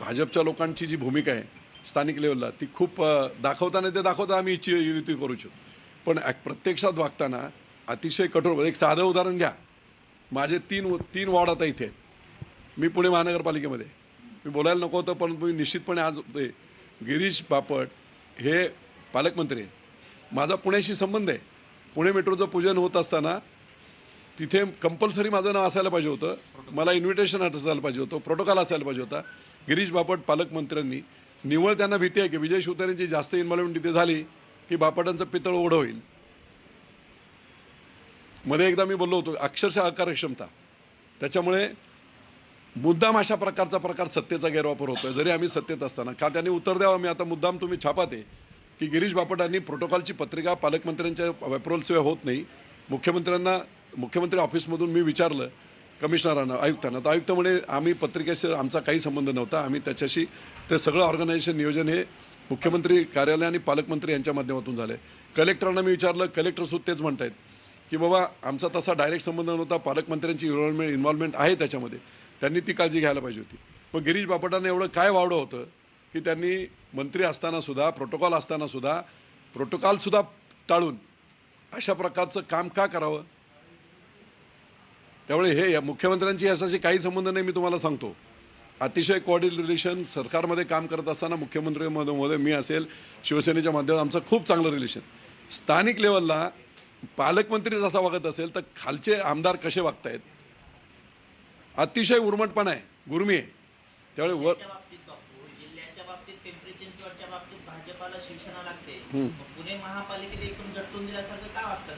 भाजपच्या लोकांची जी भूमिका आहे स्थानिक लेवलला ती खूप दाखवताना ते दाखवता आम्ही इच्छी युती करू इच्छितो. पण प्रत्यक्षात वागताना अतिशय कठोर एक साधं उदाहरण घ्या. माझे तीन तीन वॉर्ड आता इथे आहेत. मी पुणे महानगरपालिकेमध्ये मी बोलायला नको होतं पण मी निश्चितपणे आज ते गिरीश बापट हे पालकमंत्री आहेत. माझा पुण्याशी संबंध आहे. पुणे मेट्रोचं पूजन होत असताना तिथे कंपल्सरी माझं नाव असायला पाहिजे होतं. मला इन्व्हिटेशन असायला पाहिजे होतं. प्रोटोकॉल असायला पाहिजे होता. गिरीश बापट पालकमंत्र्यांनी निव्वळ त्यांना भीती आहे की विजय शिवतारेंची जास्त इन्व्हॉल्वमेंट तिथे झाली की बापटांचं पितळ ओढं होईल. मध्ये एकदा मी बोललो होतो अक्षरशः अकार्यक्षमता त्याच्यामुळे मुद्दाम अशा प्रकारचा प्रकार सत्तेचा गैरवापर होतोय. जरी आम्ही सत्तेत असताना. का त्यांनी उत्तर द्यावं? मी आता मुद्दाम तुम्ही छापाते की गिरीश बापटांनी प्रोटोकॉलची पत्रिका पालकमंत्र्यांच्या अप्रुव्हलशिवाय होत नाही. मुख्यमंत्र्यांना मुख्यमंत्री ऑफिसमधून मी विचारलं कमिशनरांना आयुक्तांना. तर आयुक्त म्हणे आम्ही पत्रिकेशी आमचा काही संबंध नव्हता. आम्ही त्याच्याशी ते सगळं ऑर्गनायझेशन नियोजन हे मुख्यमंत्री कार्यालय आणि पालकमंत्री यांच्या माध्यमातून झालं. कलेक्टरांना मी विचारलं कलेक्टरसुद्धा तेच म्हणत आहेत की बाबा आमचा तसा डायरेक्ट संबंध नव्हता. पालकमंत्र्यांची इन्व्हॉल्वमेंट इन्व्हॉल्वमेंट आहे त्याच्यामध्ये. त्यांनी ती काळजी घ्यायला पाहिजे होती. मग गिरीश बापटांना एवढं काय वावडं होतं की त्यांनी मंत्री असतानासुद्धा प्रोटोकॉल असतानासुद्धा प्रोटोकॉलसुद्धा टाळून अशा प्रकारचं काम का करावं? त्यामुळे हे या मुख्यमंत्र्यांची याच्याशी काही संबंध नाही मी तुम्हाला सांगतो. अतिशय कॉर्डिल रिलेशन सरकारमध्ये काम करत असताना मुख्यमंत्री मध्ये मी असेल शिवसेनेच्या माध्यमात आमचं खूप चांगलं रिलेशन स्थानिक लेवलला पालकमंत्री जसा वागत असेल तर खालचे आमदार कसे वागतायत? अतिशय उर्मटपणा आहे गुरमी आहे. त्यामुळे वर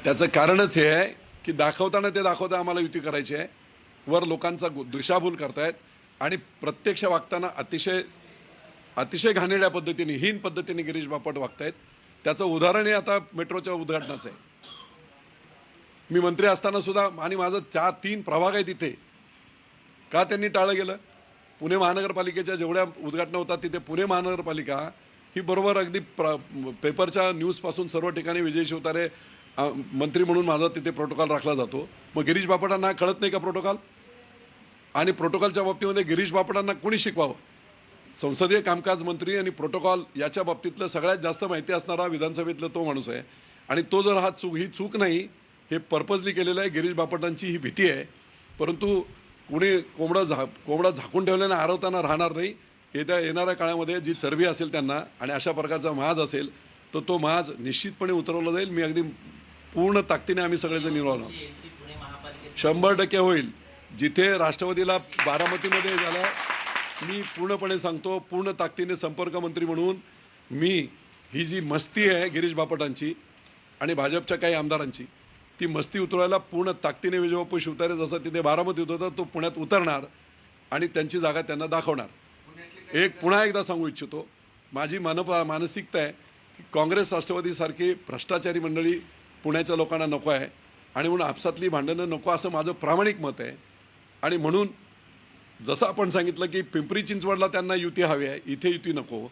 त्याचं कारणच हे आहे की दाखवताना ते दाखवता आम्हाला युती करायची आहे. वर लोकांचा दिशाभूल करतायत. आणि प्रत्यक्ष वागताना अतिशय अतिशय घाणेड्या पद्धतीने हीन पद्धतीने गिरीश बापट वागतायत. त्याचं उदाहरण हे आता मेट्रोच्या उद्घाटनाचं आहे. मी मंत्री असताना सुद्धा आणि माझं चार तीन प्रभाग आहे तिथे का त्यांनी टाळलं गेलं? पुणे महानगरपालिकेच्या जेवढ्या उद्घाटना होतात तिथे पुणे महानगरपालिका ही बरोबर अगदी प्र पेपरच्या न्यूजपासून सर्व ठिकाणी विजय शिवतारे मंत्री म्हणून माझा तिथे प्रोटोकॉल राखला जातो. मग गिरीश बापटांना कळत नाही का प्रोटोकॉल आणि प्रोटोकॉलच्या बाबतीमध्ये गिरीश बापटांना कोणी शिकवावं? संसदीय कामकाज मंत्री आणि प्रोटोकॉल याच्या बाबतीतलं सगळ्यात जास्त माहिती असणारा विधानसभेतला तो माणूस आहे. आणि तो जर हा चूक ही चूक नाही हे पर्पजली केलेलं आहे गिरीश बापटांची ही भीती आहे. परंतु कुणी कोंबडं झा कोंबडा झाकून ठेवल्यानं आरवताना राहणार नाही येत्या येणाऱ्या काळामध्ये जी चरबी असेल त्यांना आणि अशा प्रकारचा महाज असेल तर तो महाज निश्चितपणे उतरवला जाईल. मी अगदी पूर्ण ताकदीने आम्ही सगळेजण निवडणार शंभर टक्के होईल. जिथे राष्ट्रवादीला बारामतीमध्ये झाला मी पूर्णपणे सांगतो पूर्ण ताकदीने संपर्क मंत्री म्हणून मी ही जी मस्ती आहे गिरीश बापटांची आणि भाजपच्या काही आमदारांची ती मस्ती उतरवायला पूर्ण ताकदीने विजयबापू शिवतारे जसं तिथे बारामतीत होता तो पुण्यात उतरणार आणि त्यांची जागा त्यांना दाखवणार. एक पुन्हा एकदा सांगू इच्छितो माझी मानप मानसिकता आहे की काँग्रेस राष्ट्रवादीसारखी भ्रष्टाचारी मंडळी पुण्याच्या लोकांना नको आहे. आणि म्हणून आपसातली भांडणं नको असं माझं प्रामाणिक मत आहे. आणि म्हणून जसं आपण सांगितलं की पिंपरी चिंचवडला त्यांना युती हवी आहे इथे युती नको.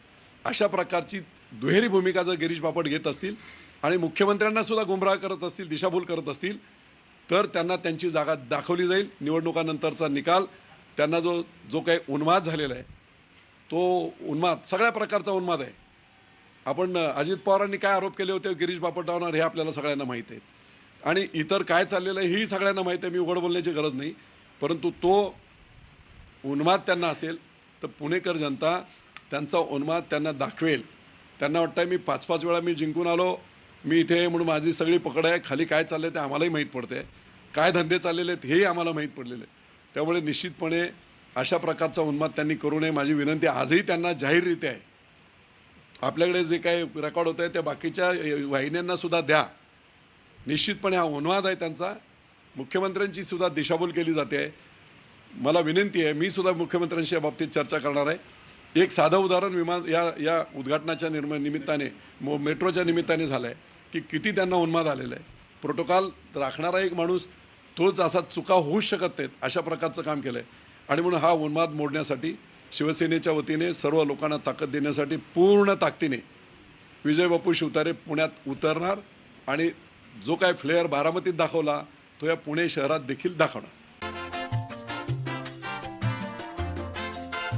अशा प्रकारची दुहेरी भूमिका जर गिरीश बापट घेत असतील आणि मुख्यमंत्र्यांना सुद्धा गुमराह करत असतील दिशाभूल करत असतील तर त्यांना त्यांची जागा दाखवली जाईल. निवडणुकानंतरचा निकाल त्यांना जो जो काही उन्माद झालेला आहे तो उन्माद सगळ्या प्रकारचा उन्माद आहे. आपण अजित पवारांनी काय आरोप केले होते? गिरीश बापटावर हे आपल्याला सगळ्यांना माहीत आहे आणि इतर काय चाललेलं आहे ही सगळ्यांना माहीत आहे. मी उघड बोलण्याची गरज नाही. परंतु तो उन्माद त्यांना असेल तर पुणेकर जनता त्यांचा उन्माद त्यांना दाखवेल. त्यांना वाटतं मी पाच पाच वेळा मी जिंकून आलो. मी इथे म्हणून माझी सगळी पकड आहे. खाली काय चाललं ते आम्हालाही माहीत पडते काय धंदे चाललेले आहेत हेही आम्हाला माहीत पडलेले आहे. त्यामुळे निश्चितपणे अशा प्रकारचा उन्माद त्यांनी करू नये. माझी विनंती आजही त्यांना जाहीररित्या आहे. आपल्याकडे जे काही रेकॉर्ड होत आहे त्या बाकीच्या वाहिन्यांना सुद्धा द्या. निश्चितपणे हा अनुवाद आहे त्यांचा. मुख्यमंत्र्यांची सुद्धा दिशाभूल केली जाते. आहे मला विनंती आहे मी सुद्धा मुख्यमंत्र्यांशी या बाबतीत चर्चा करणार आहे. एक साधं उदाहरण विमान या या उद्घाटनाच्या निर्म निमित्ताने मो मेट्रोच्या निमित्ताने झालं आहे की किती त्यांना उन्माद आलेला आहे. प्रोटोकॉल राखणारा एक माणूस तोच असा चुका होऊच शकत नाहीत अशा प्रकारचं काम केलं आहे आणि म्हणून हा उन्माद मोडण्यासाठी शिवसेनेच्या वतीने सर्व लोकांना ताकद देण्यासाठी पूर्ण ताकदीने विजय बापू शिवतारे पुण्यात उतरणार आणि जो काय फ्लेअर बारामतीत दाखवला तो या पुणे शहरात देखील दाखवणार.